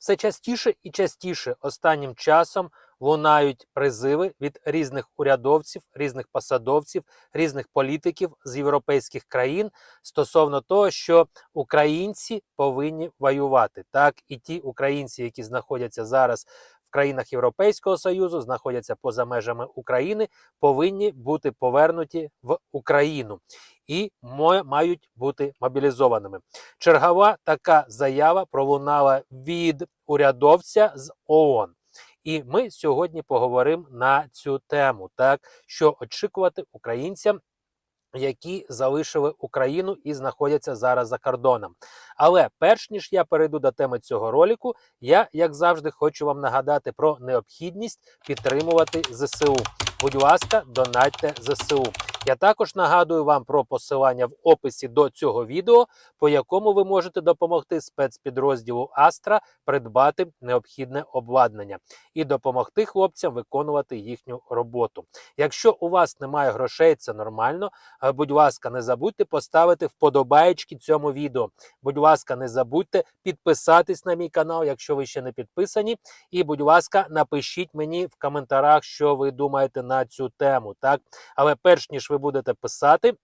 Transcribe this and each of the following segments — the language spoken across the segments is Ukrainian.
Все частіше і частіше останнім часом лунають призиви від різних урядовців, різних посадовців, різних політиків з європейських країн стосовно того, що українці повинні воювати. Так, і ті українці, які знаходяться зараз в країнах Європейського Союзу, знаходяться поза межами України, повинні бути повернуті в Україну і мають бути мобілізованими. Чергова така заява пролунала від урядовця з ООН. І ми сьогодні поговоримо на цю тему, так що очікувати українцям, які залишили Україну і знаходяться зараз за кордоном. Але перш ніж я перейду до теми цього ролику, я, як завжди, хочу вам нагадати про необхідність підтримувати ЗСУ. Будь ласка, донатьте ЗСУ. Я також нагадую вам про посилання в описі до цього відео, по якому ви можете допомогти спецпідрозділу Астра придбати необхідне обладнання і допомогти хлопцям виконувати їхню роботу. Якщо у вас немає грошей, це нормально. Е, Будь ласка, не забудьте поставити вподобаєчки цьому відео. Будь ласка, не забудьте підписатись на мій канал, якщо ви ще не підписані. І, будь ласка, напишіть мені в коментарях, що ви думаєте на цю тему. Так, але перш ніж ви будете писати,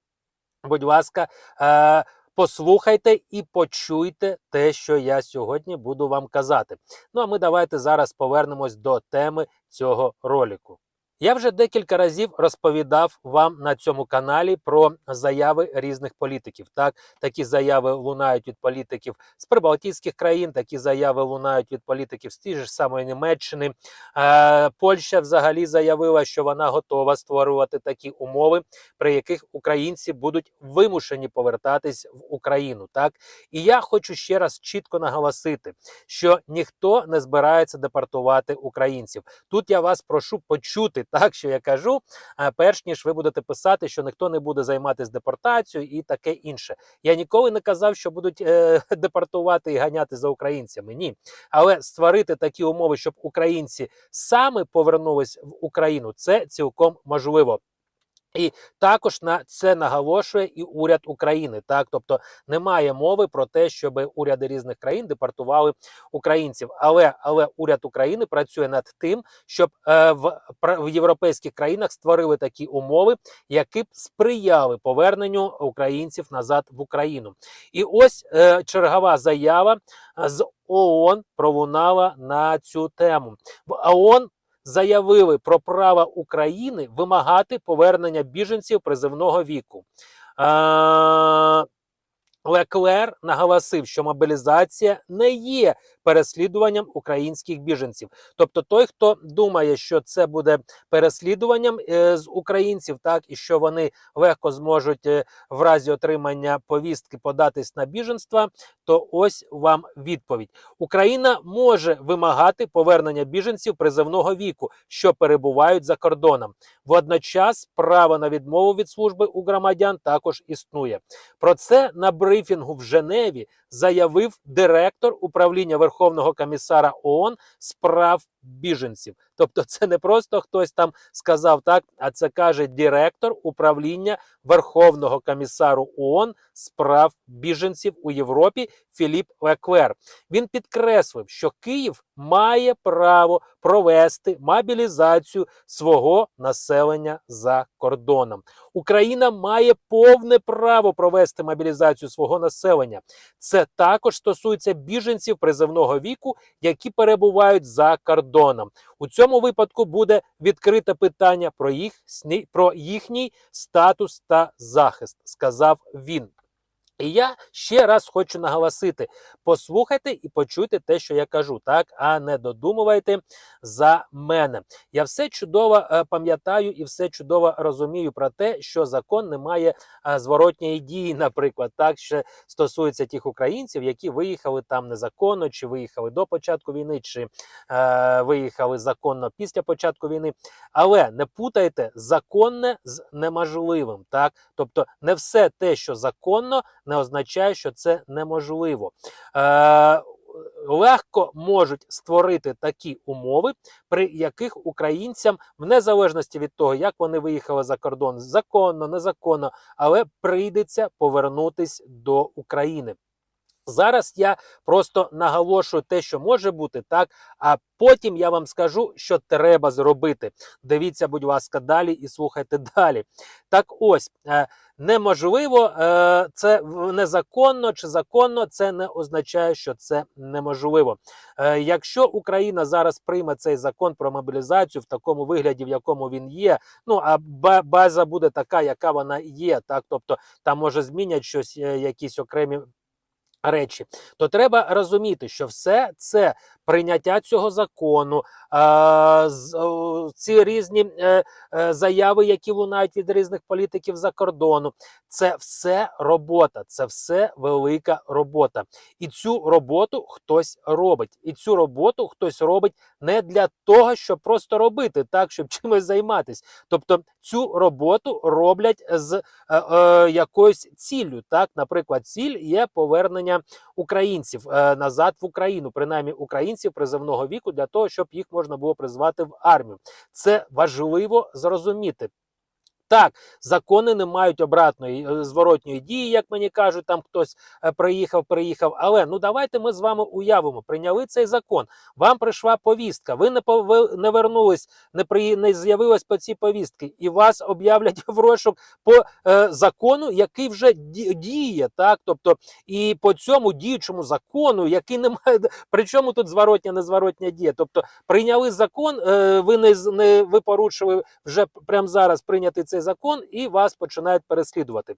будь ласка, е- послухайте і почуйте те, що я сьогодні буду вам казати. Ну а ми давайте зараз повернемось до теми цього ролику. Я вже декілька разів розповідав вам на цьому каналі про заяви різних політиків. Так, такі заяви лунають від політиків з прибалтійських країн, такі заяви лунають від політиків з тієї ж самої Німеччини. Е, Польща взагалі заявила, що вона готова створювати такі умови, при яких українці будуть вимушені повертатись в Україну. Так, і я хочу ще раз чітко наголосити, що ніхто не збирається депортувати українців. Тут я вас прошу почути так, що я кажу, перш ніж ви будете писати, що ніхто не буде займатися депортацією і таке інше. Я ніколи не казав, що будуть е, депортувати і ганяти за українцями. Ні, але створити такі умови, щоб українці саме повернулись в Україну, це цілком можливо. І також на це наголошує і уряд України. Так, тобто немає мови про те, щоб уряди різних країн депортували українців. Але але уряд України працює над тим, щоб е, в, в європейських країнах створили такі умови, які б сприяли поверненню українців назад в Україну. І ось е, чергова заява е, з ООН пролунала на цю тему. В ООН заявили про право України вимагати повернення біженців призивного віку. Леклер наголосив, що мобілізація не є переслідуванням українських біженців. Тобто, той, хто думає, що це буде переслідуванням е, з українців, так і що вони легко зможуть е, в разі отримання повістки податись на біженство, то ось вам відповідь: Україна може вимагати повернення біженців призовного віку, що перебувають за кордоном. Водночас право на відмову від служби у громадян також існує. Про це на брифінгу в Женеві заявив директор управління Верховного комісара ООН з прав біженців. Тобто, це не просто хтось там сказав так, а це каже директор управління Верховного комісару ООН з прав біженців у Європі Філіп Леклер. Він підкреслив, що Київ має право провести мобілізацію свого населення за кордоном. Україна має повне право провести мобілізацію свого населення. Це також стосується біженців призовного віку, які перебувають за кордоном. У цьому випадку буде відкрите питання про їх про їхній статус та захист, сказав він. І я ще раз хочу наголосити: послухайте і почуйте те, що я кажу, так а не додумувайте за мене. Я все чудово е, пам'ятаю і все чудово розумію про те, що закон не має е, зворотньої дії, наприклад, так що стосується тих українців, які виїхали там незаконно, чи виїхали до початку війни, чи е, виїхали законно після початку війни. Але не путайте законне з неможливим. Так, тобто, не все те, що законно, не означає, що це неможливо. Е, Легко можуть створити такі умови, при яких українцям, в незалежності від того, як вони виїхали за кордон, законно, незаконно, але прийдеться повернутись до України. Зараз я просто наголошую те, що може бути, так, а потім я вам скажу, що треба зробити. Дивіться, будь ласка, далі і слухайте далі. Так ось. е, Неможливо, е, це незаконно чи законно, це не означає, що це неможливо. Е, Якщо Україна зараз прийме цей закон про мобілізацію в такому вигляді, в якому він є, ну а база буде така, яка вона є, так тобто там може змінять щось, е, якісь окремі речі, то треба розуміти, що все це прийняття цього закону, ці різні е, е, заяви, які лунають від різних політиків за кордону, це все робота, це все велика робота. І цю роботу хтось робить. І цю роботу хтось робить не для того, щоб просто робити, так, щоб чимось займатися. Тобто цю роботу роблять з е, якоюсь ціллю. Так, наприклад, ціль є повернення українців назад в Україну, принаймні українців призовного віку, для того, щоб їх можна було призвати в армію. Це важливо зрозуміти. Так, закони не мають обратної е, зворотньої дії, як мені кажуть, там хтось е, приїхав, приїхав. Але ну давайте ми з вами уявимо, прийняли цей закон. Вам прийшла повістка. Ви не пов- не вернулись, не при не з'явилось по цій повістки, і вас об'являть в розшук по е, закону, який вже діє. Так, тобто, і по цьому діючому закону, який не має причому тут зворотня, незворотня дія. Тобто прийняли закон, е, ви не не ви порушили вже прямо зараз прийнятий цей закон, і вас починають переслідувати.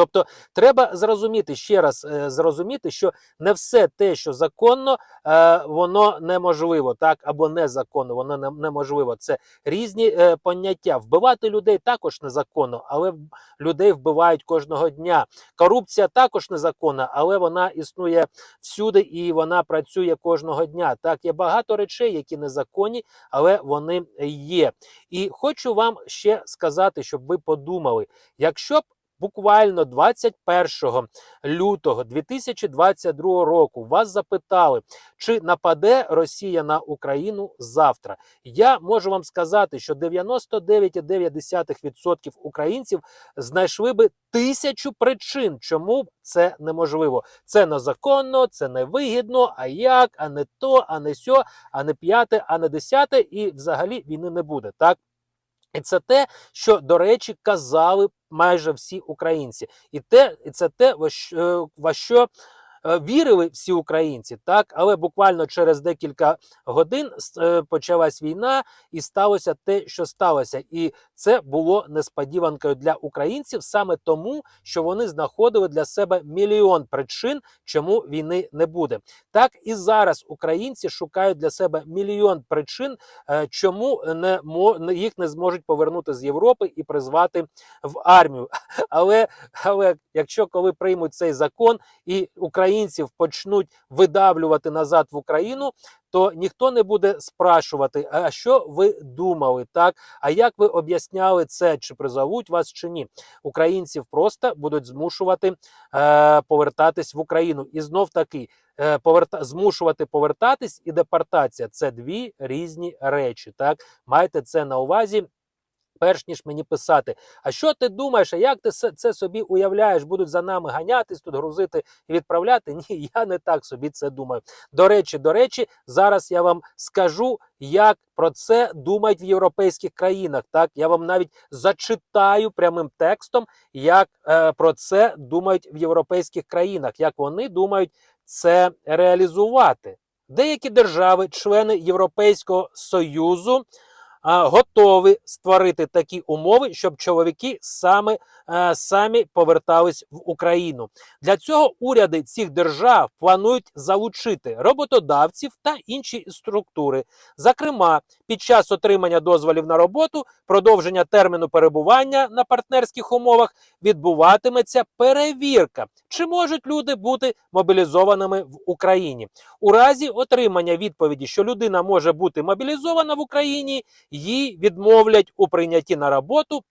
Тобто треба зрозуміти ще раз е, зрозуміти, що не все те, що законно, е, воно неможливо, так або незаконно, воно не- неможливо. Це різні е, поняття. Вбивати людей також незаконно, але людей вбивають кожного дня. Корупція також незаконна, але вона існує всюди і вона працює кожного дня. Так, є багато речей, які незаконні, але вони є. І хочу вам ще сказати, щоб ви подумали, якщо б буквально 21 лютого 2022 року вас запитали, чи нападе Росія на Україну завтра. Я можу вам сказати, що 99,9% українців знайшли би тисячу причин, чому це неможливо. Це незаконно, це невигідно, а як, а не то, а не сьо, а не п'яте, а не десяте, і взагалі війни не буде. Так. І це те, що, до речі, казали майже всі українці, і те, і це те, во во що е, вірили всі українці, так, але буквально через декілька годин е, почалась війна, і сталося те, що сталося. І це було несподіванкою для українців саме тому, що вони знаходили для себе мільйон причин, чому війни не буде. Так і зараз українці шукають для себе мільйон причин, е, чому не їх не зможуть повернути з Європи і призвати в армію. Але, але якщо коли приймуть цей закон і українців почнуть видавлювати назад в Україну, то ніхто не буде спрашувати, а що ви думали, так? А як ви об'ясняли це, чи призовуть вас, чи ні? Українців просто будуть змушувати е, повертатись в Україну. І знов таки е, поверта, змушувати повертатись і депортація це дві різні речі. Так, майте це на увазі. Перш ніж мені писати, а що ти думаєш, а як ти це собі уявляєш? Будуть за нами ганятись, тут грузити і відправляти? Ні, я не так собі це думаю. До речі, до речі, зараз я вам скажу, як про це думають в європейських країнах. Так, я вам навіть зачитаю прямим текстом, як е, про це думають в європейських країнах, як вони думають це реалізувати. Деякі держави, члени Європейського союзу, готові створити такі умови, щоб чоловіки саме самі повертались в Україну. Для цього уряди цих держав планують залучити роботодавців та інші структури. Зокрема, під час отримання дозволів на роботу, продовження терміну перебування на партнерських умовах відбуватиметься перевірка, чи можуть люди бути мобілізованими в Україні. У разі отримання відповіді, що людина може бути мобілізована в Україні, їй відмовлять у прийнятті на роботу,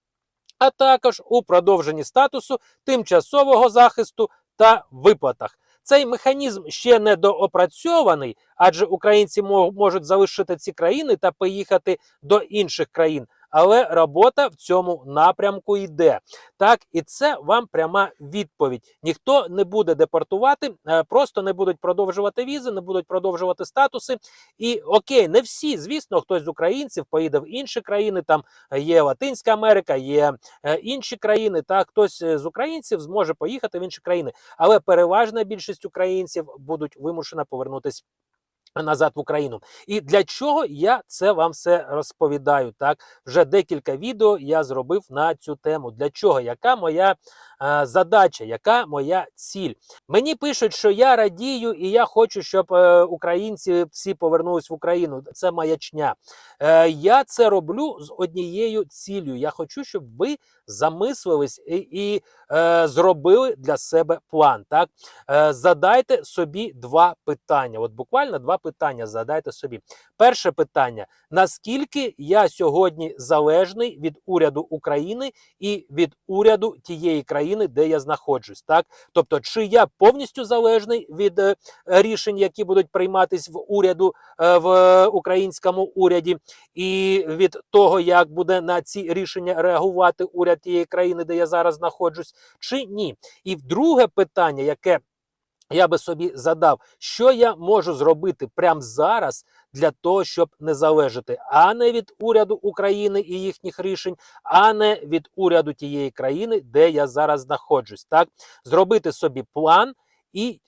а також у продовженні статусу тимчасового захисту та виплатах. Цей механізм ще не доопрацьований, адже українці можуть залишити ці країни та поїхати до інших країн. Але робота в цьому напрямку йде. Так, і це вам пряма відповідь. Ніхто не буде депортувати, е, просто не будуть продовжувати візи, не будуть продовжувати статуси. І окей, не всі, звісно, хтось з українців поїде в інші країни. Там є Латинська Америка, є е, інші країни. Так, хтось е, з українців зможе поїхати в інші країни, але переважна більшість українців будуть вимушена повернутися назад в Україну. І для чого я це вам все розповідаю? Так, вже декілька відео я зробив на цю тему. Для чого? Яка моя е, задача, яка моя ціль? Мені пишуть, що я радію і я хочу, щоб е, українці всі повернулись в Україну. Це маячня. Е, я це роблю з однією ціллю. Я хочу, щоб ви замислились і, і е, зробили для себе план. Так, е, задайте собі два питання. От буквально два питання задайте собі. Перше питання: наскільки я сьогодні залежний від уряду України і від уряду тієї країни, де я знаходжусь? Так, тобто, чи я повністю залежний від е, рішень, які будуть прийматись в уряду е, в українському уряді, і від того, як буде на ці рішення реагувати уряд тієї країни, де я зараз знаходжусь, чи ні? І друге питання, яке я би собі задав, що я можу зробити прямо зараз для того, щоб не залежати а не від уряду України і їхніх рішень, а не від уряду тієї країни, де я зараз знаходжусь. Так, зробити собі план. І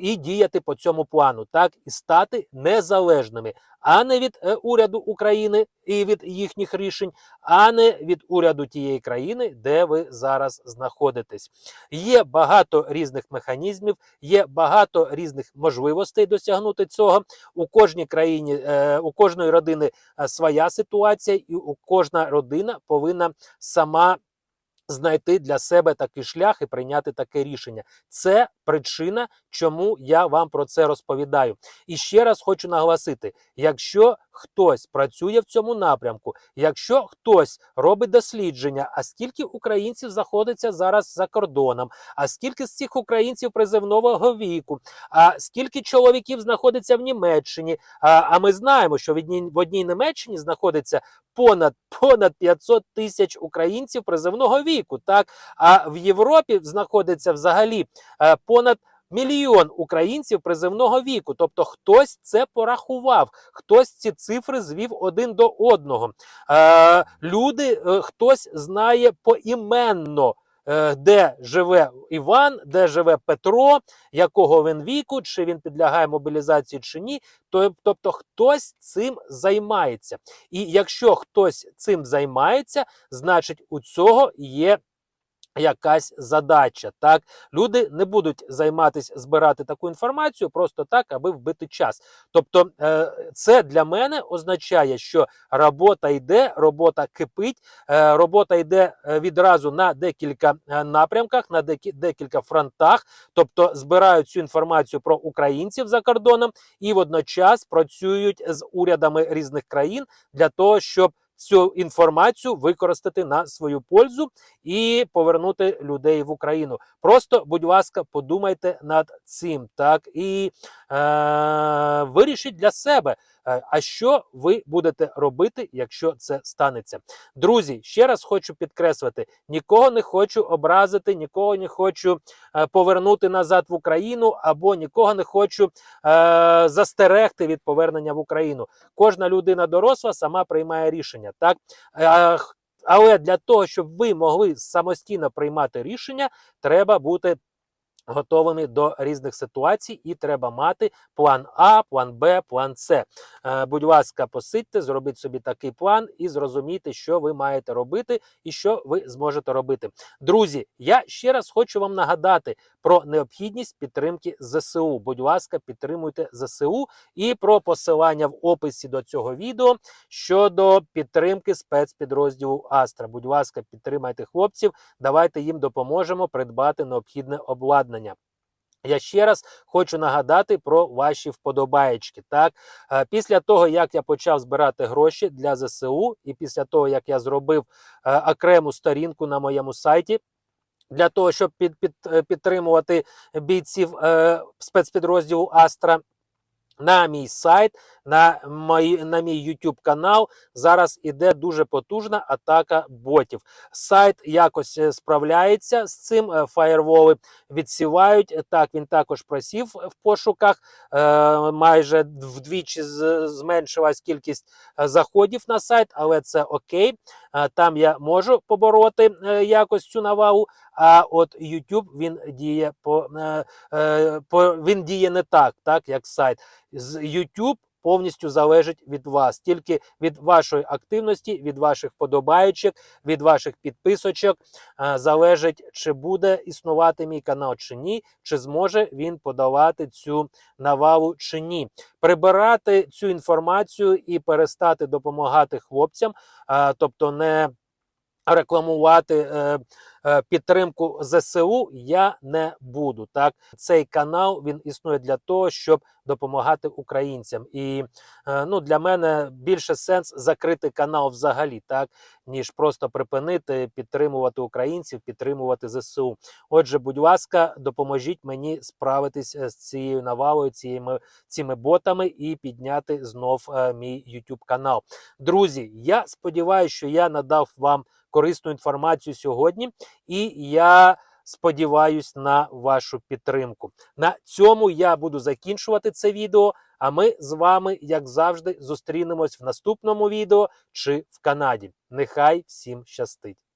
і діяти по цьому плану, так і стати незалежними, а не від е, уряду України і від їхніх рішень, а не від уряду тієї країни, де ви зараз знаходитесь. Є багато різних механізмів, є багато різних можливостей досягнути цього. У кожній країні, е, у кожної родини е, своя ситуація, і у кожна родина повинна сама. Знайти для себе такий шлях і прийняти таке рішення. Це причина, чому я вам про це розповідаю. І ще раз хочу наголосити: якщо хтось працює в цьому напрямку, якщо хтось робить дослідження, а скільки українців знаходиться зараз за кордоном, а скільки з цих українців призивного віку, а скільки чоловіків знаходиться в Німеччині? А, а ми знаємо, що в одній, в одній Німеччині знаходиться понад понад 500 тисяч українців призивного віку. Так а в Європі знаходиться взагалі е, понад мільйон українців призивного віку. Тобто, хтось це порахував, хтось ці цифри звів один до одного. Е, люди, е, хтось знає поіменно. е, Де живе Іван, де живе Петро, якого він віку, чи він підлягає мобілізації чи ні. Тобто хтось цим займається. І якщо хтось цим займається, значить у цього є. Якась задача, так люди не будуть займатися збирати таку інформацію просто так, аби вбити час. Тобто, е, це для мене означає, що робота йде, робота кипить, е, робота йде е, відразу на декілька напрямках, на декі- декілька фронтах. Тобто збирають цю інформацію про українців за кордоном і водночас працюють з урядами різних країн для того, щоб цю інформацію використати на свою пользу і повернути людей в Україну. Просто, будь ласка, подумайте над цим, так і е, вирішіть для себе, а що ви будете робити, якщо це станеться. Друзі, ще раз хочу підкреслити: нікого не хочу образити, нікого не хочу е, повернути назад в Україну, або нікого не хочу е, застерегти від повернення в Україну. Кожна людина доросла сама приймає рішення. Так Е, але для того, щоб ви могли самостійно приймати рішення, треба бути готовими до різних ситуацій, і треба мати план А, план Б, план С. Е, будь ласка, посидьте, зробіть собі такий план і зрозумійте, що ви маєте робити і що ви зможете робити. Друзі, я ще раз хочу вам нагадати про необхідність підтримки ЗСУ. Будь ласка, підтримуйте ЗСУ і про посилання в описі до цього відео щодо підтримки спецпідрозділу Астра. Будь ласка, підтримайте хлопців. Давайте їм допоможемо придбати необхідне обладнання. Я ще раз хочу нагадати про ваші вподобаєчки. Так, Е, після того як я почав збирати гроші для ЗСУ, і після того як я зробив е, окрему сторінку на моєму сайті. Для того щоб під, під, е, підтримувати бійців е, спецпідрозділу Астра, на мій сайт, на, мої, на мій YouTube канал зараз іде дуже потужна атака ботів. Сайт якось е, справляється з цим. е, Фаєрволи відсівають. Так, він також просів в пошуках. Е, майже вдвічі зменшилась кількість заходів на сайт, але це окей. Там я можу побороти е, якось цю навагу. А от YouTube він діє по, е, е, по він діє не так, так як сайт. З YouTube повністю залежить від вас, тільки від вашої активності, від ваших подобаючок, від ваших підписочок е, залежить, чи буде існувати мій канал чи ні, чи зможе він подавати цю навалу чи ні. Прибирати цю інформацію і перестати допомагати хлопцям, е, тобто не рекламувати е, підтримку ЗСУ я не буду. Так, цей канал він існує для того, щоб допомагати українцям. І е, ну для мене більше сенс закрити канал взагалі, так ніж просто припинити підтримувати українців, підтримувати ЗСУ. Отже, будь ласка, допоможіть мені справитись е, з цією навалою, цією цими ботами і підняти знов е, мій YouTube канал. Друзі, я сподіваюся, що я надав вам корисну інформацію сьогодні, і я сподіваюсь на вашу підтримку. На цьому я буду закінчувати це відео. А ми з вами, як завжди, зустрінемось в наступному відео чи в Канаді. Нехай всім щастить!